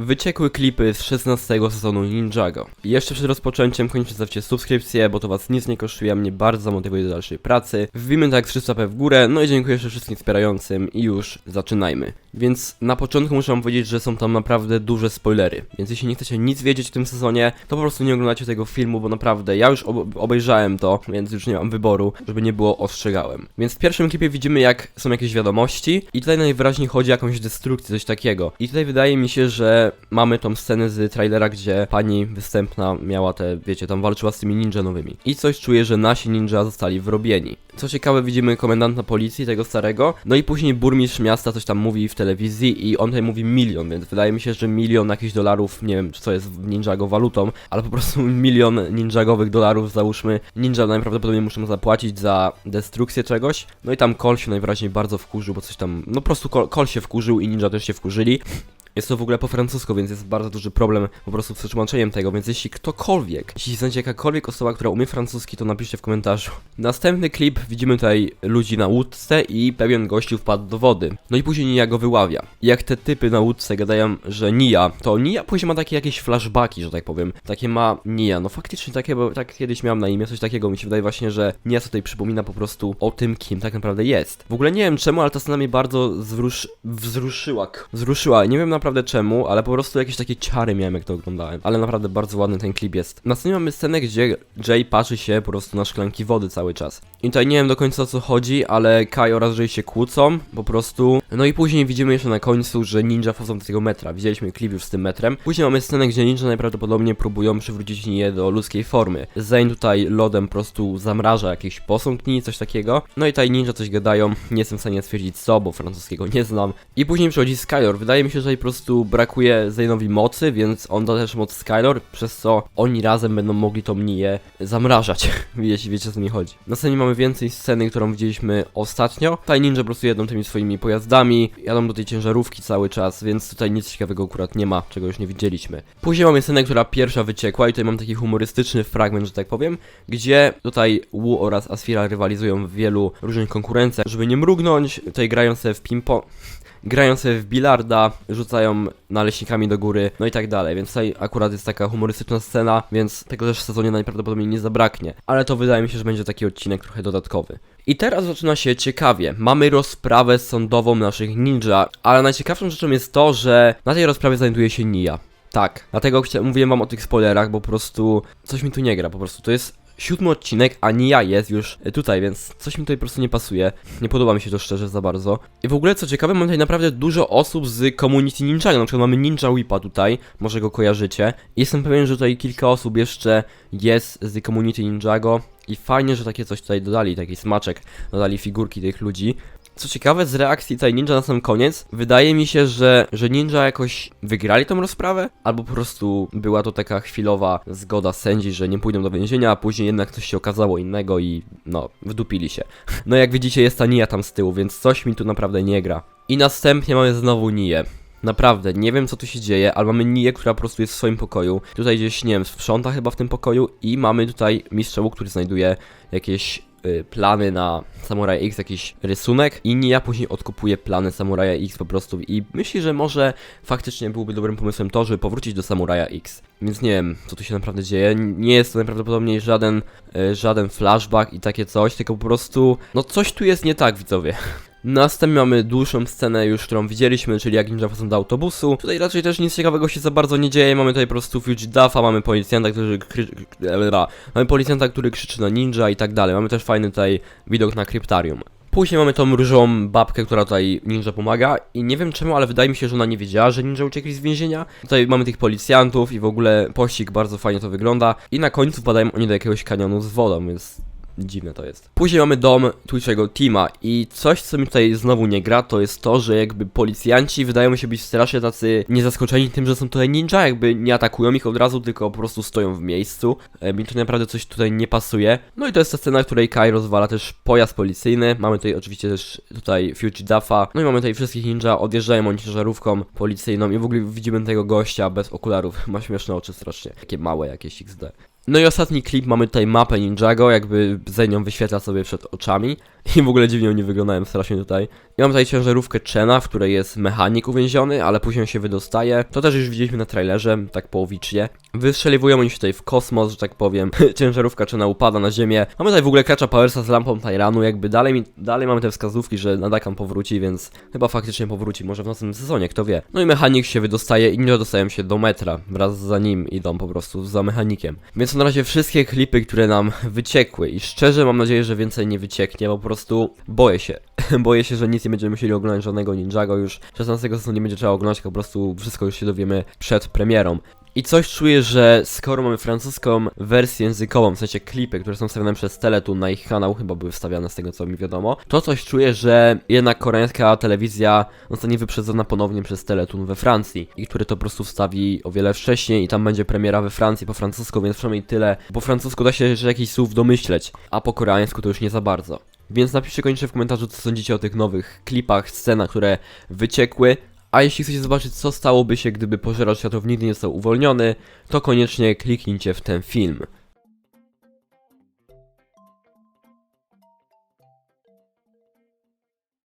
Wyciekły klipy z 16 sezonu Ninjago. Jeszcze przed rozpoczęciem koniecznie zostawcie subskrypcję, bo to was nic nie kosztuje, a mnie bardzo motywuje do dalszej pracy. Wbijmy tak z 300 p w górę, no i dziękuję jeszcze wszystkim wspierającym i już zaczynajmy. Więc na początku muszę wam powiedzieć, że są tam naprawdę duże spoilery. Więc jeśli nie chcecie nic wiedzieć w tym sezonie, to po prostu nie oglądacie tego filmu, bo naprawdę ja już ob obejrzałem to, więc już nie mam wyboru, żeby nie było ostrzegałem. Więc w pierwszym klipie widzimy jak są jakieś wiadomości i tutaj najwyraźniej chodzi o jakąś destrukcję, coś takiego. I tutaj wydaje mi się, że mamy tą scenę z trailera, gdzie pani występna miała te, wiecie, tam walczyła z tymi ninja nowymi. I coś czuję, że nasi ninja zostali wrobieni. Co ciekawe, widzimy komendanta policji, tego starego, no i później burmistrz miasta coś tam mówi w telewizji i on tutaj mówi milion, więc wydaje mi się, że milion jakichś dolarów, nie wiem, co jest Ninjago walutą, ale po prostu milion ninjagowych dolarów, załóżmy, ninja najprawdopodobniej muszą zapłacić za destrukcję czegoś, no i tam Kol się najwyraźniej bardzo wkurzył, bo coś tam, no po prostu Kol, Kol się wkurzył i ninja też się wkurzyli. Jest to w ogóle po francusku, więc jest bardzo duży problem po prostu z przetłumaczeniem tego, więc jeśli ktokolwiek, jeśli znajdzie jakakolwiek osoba, która umie francuski, to napiszcie w komentarzu. Następny klip, widzimy tutaj ludzi na łódce i pewien gościu wpadł do wody. No i później Nia go wyławia. I jak te typy na łódce gadają, że Nia, to Nia później ma takie jakieś flashbacki, że tak powiem. Takie ma Nia, no faktycznie takie, bo tak kiedyś miałem na imię, coś takiego, mi się wydaje właśnie, że Nia tutaj przypomina po prostu o tym, kim tak naprawdę jest. W ogóle nie wiem czemu, ale ta scena mnie bardzo zwrusz... wzruszyła, wzruszyła, nie wiem naprawdę czemu, ale po prostu jakieś takie ciary miałem jak to oglądałem. Ale naprawdę bardzo ładny ten klip jest. Następnie mamy scenę, gdzie Jay patrzy się po prostu na szklanki wody cały czas. I tutaj nie wiem do końca o co chodzi, ale Kai oraz Jay się kłócą, po prostu. No i później widzimy jeszcze na końcu, że ninja wchodzą do tego metra. Widzieliśmy klip już z tym metrem. Później mamy scenę, gdzie ninja najprawdopodobniej próbują przywrócić Niję do ludzkiej formy. Zane tutaj lodem po prostu zamraża jakiś posąg Nii, coś takiego. No i tutaj ninja coś gadają, nie jestem w stanie stwierdzić co, bo francuskiego nie znam. I później przychodzi Skylor. Wydaje mi się, że po prostu brakuje Zane'owi mocy, więc on da też moc Skylor, przez co oni razem będą mogli tą Niję zamrażać. Jeśli wiecie o co mi chodzi. Na scenie mamy więcej sceny, którą widzieliśmy ostatnio. Tutaj ninja po prostu jedą tymi swoimi pojazdami, jadą do tej ciężarówki cały czas, więc tutaj nic ciekawego akurat nie ma, czego już nie widzieliśmy. Później mamy scenę, która pierwsza wyciekła i tutaj mam taki humorystyczny fragment, że tak powiem, gdzie tutaj Wu oraz Asfira rywalizują w wielu różnych konkurencjach, żeby nie mrugnąć, tutaj grają sobie w ping-pong grają sobie w bilarda, rzucają naleśnikami do góry, no i tak dalej, więc tutaj akurat jest taka humorystyczna scena, więc tego też w sezonie najprawdopodobniej nie zabraknie, ale to wydaje mi się, że będzie taki odcinek trochę dodatkowy. I teraz zaczyna się ciekawie. Mamy rozprawę sądową naszych ninja, ale najciekawszą rzeczą jest to, że na tej rozprawie znajduje się Nia. Tak, dlatego mówiłem wam o tych spoilerach, bo po prostu coś mi tu nie gra, po prostu to jest siódmy odcinek, a Nia jest już tutaj, więc coś mi tutaj po prostu nie pasuje. Nie podoba mi się to szczerze za bardzo. I w ogóle co ciekawe, mamy tutaj naprawdę dużo osób z community Ninjago, na przykład mamy Ninja Whipa tutaj, może go kojarzycie. Jestem pewien, że tutaj kilka osób jeszcze jest z community Ninjago i fajnie, że takie coś tutaj dodali, taki smaczek, dodali figurki tych ludzi. Co ciekawe, z reakcji tutaj Ninja na sam koniec, wydaje mi się, że, że Ninja jakoś wygrali tą rozprawę, albo po prostu była to taka chwilowa zgoda sędzi, że nie pójdą do więzienia, a później jednak coś się okazało innego i no, wdupili się. No jak widzicie, jest ta Nia tam z tyłu, więc coś mi tu naprawdę nie gra. I następnie mamy znowu Nię. Naprawdę, nie wiem co tu się dzieje, ale mamy Niję, która po prostu jest w swoim pokoju. Tutaj gdzieś, nie wiem, sprząta chyba w tym pokoju i mamy tutaj mistrza, który znajduje jakieś plany na Samurai X, jakiś rysunek i Nia później odkupuje plany Samuraja X po prostu i myśli, że może faktycznie byłby dobrym pomysłem to, żeby powrócić do Samuraja X. Więc nie wiem, co tu się naprawdę dzieje. Nie jest to najprawdopodobniej żaden, y, żaden flashback i takie coś, tylko po prostu, no coś tu jest nie tak, widzowie. Następnie mamy dłuższą scenę już, którą widzieliśmy, czyli jak ninja wchodzą do autobusu. Tutaj raczej też nic ciekawego się za bardzo nie dzieje. Mamy tutaj po prostu Fuji Duffa, mamy policjanta, który kry... Mamy policjanta, który krzyczy na ninja i tak dalej. Mamy też fajny tutaj widok na kryptarium. Później mamy tą różową babkę, która tutaj ninja pomaga i nie wiem czemu, ale wydaje mi się, że ona nie wiedziała, że ninja uciekli z więzienia. Tutaj mamy tych policjantów i w ogóle pościg bardzo fajnie to wygląda. I na końcu wpadają oni do jakiegoś kanionu z wodą, więc Dziwne to jest. Później mamy dom Twitch'ego Tima i coś, co mi tutaj znowu nie gra, to jest to, że jakby policjanci wydają się być strasznie tacy niezaskoczeni tym, że są tutaj ninja, jakby nie atakują ich od razu, tylko po prostu stoją w miejscu. E, mi to naprawdę coś tutaj nie pasuje. No i to jest ta scena, w której Kai rozwala też pojazd policyjny. Mamy tutaj oczywiście też tutaj Fuji Duffa. No i mamy tutaj wszystkich ninja, odjeżdżają oni ciężarówką policyjną i w ogóle widzimy tego gościa bez okularów. Ma śmieszne oczy strasznie. Takie małe jakieś XD. No i ostatni klip, mamy tutaj mapę Ninjago, jakby za nią wyświetla sobie przed oczami. I w ogóle dziwnie oni wyglądają strasznie tutaj. I mam tutaj ciężarówkę Chena, w której jest mechanik uwięziony, ale później się wydostaje. To też już widzieliśmy na trailerze, tak połowicznie. Wystrzeliwują oni się tutaj w kosmos, że tak powiem. Ciężarówka Chena upada na ziemię. Mamy tutaj w ogóle Catcha Powersa z lampą Tyranu, jakby dalej, mi, dalej mamy te wskazówki, że Nadakan powróci, więc chyba faktycznie powróci, może w następnym sezonie, kto wie. No i mechanik się wydostaje, inni dostają się do metra, wraz za nim idą po prostu za mechanikiem. Więc na razie wszystkie klipy, które nam wyciekły i szczerze mam nadzieję, że więcej nie wycieknie, bo po prostu boję się. boję się, że nic nie będziemy musieli oglądać żadnego Ninjago już. 16 sezonu nie będzie trzeba oglądać, po prostu wszystko już się dowiemy przed premierą. I coś czuję, że skoro mamy francuską wersję językową, w sensie klipy, które są wstawiane przez Teletun na ich kanał, chyba były wstawiane z tego co mi wiadomo, to coś czuję, że jednak koreańska telewizja zostanie wyprzedzona ponownie przez Teletun we Francji i który to po prostu wstawi o wiele wcześniej i tam będzie premiera we Francji po francusku, więc przynajmniej tyle. Po francusku da się jeszcze jakichś słów domyśleć, a po koreańsku to już nie za bardzo. Więc napiszcie koniecznie w komentarzu, co sądzicie o tych nowych klipach, scenach, które wyciekły. A jeśli chcecie zobaczyć, co stałoby się, gdyby pożeracz światów nigdy nie został uwolniony, to koniecznie kliknijcie w ten film.